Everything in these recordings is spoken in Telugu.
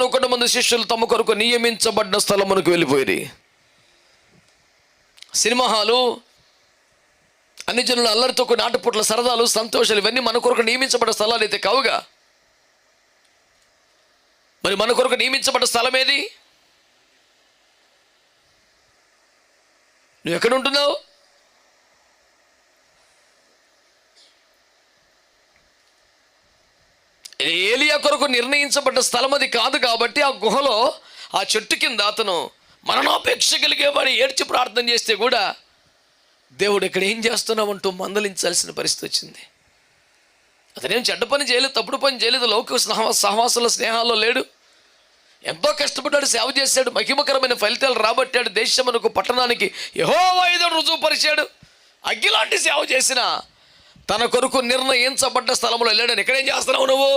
పదకొండు మంది శిష్యులు తమ కొరకు నియమించబడ్డ స్థలమునకు వెళ్ళిపోయి సినిమా హాలు అన్ని జనులు అల్లరితో కొన్ని ఆటపుట్ల సరదాలు సంతోషాలు ఇవన్నీ మన కొరకు నియమించబడ్డ స్థలాలు అయితే కావుగా? మరి మన కొరకు నియమించబడ్డ స్థలం ఏది? నువ్వు ఎక్కడ ఉంటున్నావు? ఏలియా కొరకు నిర్ణయించబడ్డ స్థలం అది కాదు కాబట్టి ఆ గుహలో ఆ చెట్టు కింద అతను మరణాపేక్ష కలిగేవాడు ఏడ్చి ప్రార్థన చేస్తే కూడా దేవుడు ఇక్కడ ఏం చేస్తున్నామంటూ మందలించాల్సిన పరిస్థితి వచ్చింది. అతనేం చెడ్డ పని చేయలేదు తప్పుడు పని చేయలేదు లౌకిక సహవా సహవాసుల స్నేహాల్లో లేడు. ఎంతో కష్టపడ్డాడు సేవ చేశాడు మహిమకరమైన ఫలితాలు రాబట్టాడు దేశమునకు పట్టణానికి యహో వైద్యుడు రుజువు పరిచాడు అగ్గిలాంటి సేవ చేసిన తన కొరకు నిర్ణయించబడ్డ స్థలంలో వెళ్ళాడని ఎక్కడేం చేస్తున్నావు నువ్వు?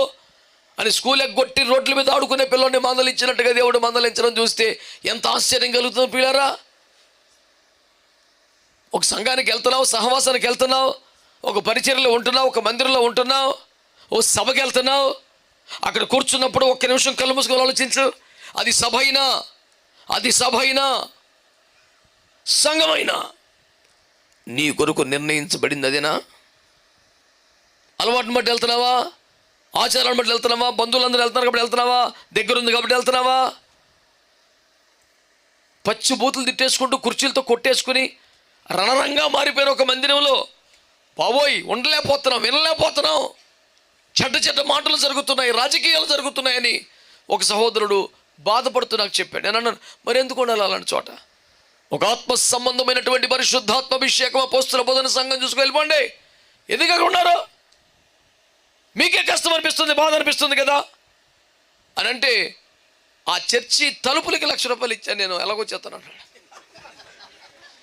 అని స్కూల్ ఎగ్గొట్టి రోడ్ల మీద ఆడుకునే పిల్లల్ని మందలించినట్టుగా దేవుడు మందలించడం చూస్తే ఎంత ఆశ్చర్యం కలుగుతుంది పిల్లరా? ఒక సంఘానికి వెళ్తున్నావు సహవాసానికి వెళ్తున్నావు ఒక పరిచర్లో ఉంటున్నావు ఒక మందిరంలో ఉంటున్నావు ఓ సభకి వెళ్తున్నావు అక్కడ కూర్చున్నప్పుడు ఒక్క నిమిషం కళ్ళు మూసుకొని ఆలోచించు. అది సభ అయినా అది సభ అయినా సంఘమైనా నీ కొరకు నిర్ణయించబడింది అదేనా? అలవాటును బట్టి వెళ్తున్నావా? ఆచారాన్ని బట్టి వెళ్తున్నావా? బంధువులందరూ వెళ్తున్నారు కాబట్టి వెళ్తున్నావా? దగ్గరుంది కాబట్టి వెళ్తున్నావా? పచ్చి బూతులు తిట్టేసుకుంటూ కుర్చీలతో కొట్టేసుకుని రణరంగా మారిపోయిన ఒక మందిరంలో బాబోయ్ ఉండలేకపోతున్నాం వినలేకపోతున్నాం. చెడ్డ చెడ్డ మాటలు జరుగుతున్నాయి రాజకీయాలు జరుగుతున్నాయని ఒక సహోదరుడు బాధపడుతూ నాకు చెప్పాడు. నేను అన్నాను మరి ఎందుకు ఉండాలి అలాంటి చోట? ఒక ఆత్మ సంబంధమైనటువంటి పరిశుద్ధాత్మ అభిషేకం పోస్తున్న బోధన సంఘం చూసుకు వెళ్ళిపోండి. ఎందుకు అక్కడ ఉన్నారు? మీకే కష్టం అనిపిస్తుంది బాధ అనిపిస్తుంది కదా? అని అంటే ఆ చర్చి తలుపులకి లక్ష రూపాయలు ఇచ్చాను నేను ఎలాగో చేస్తాను అంటాడు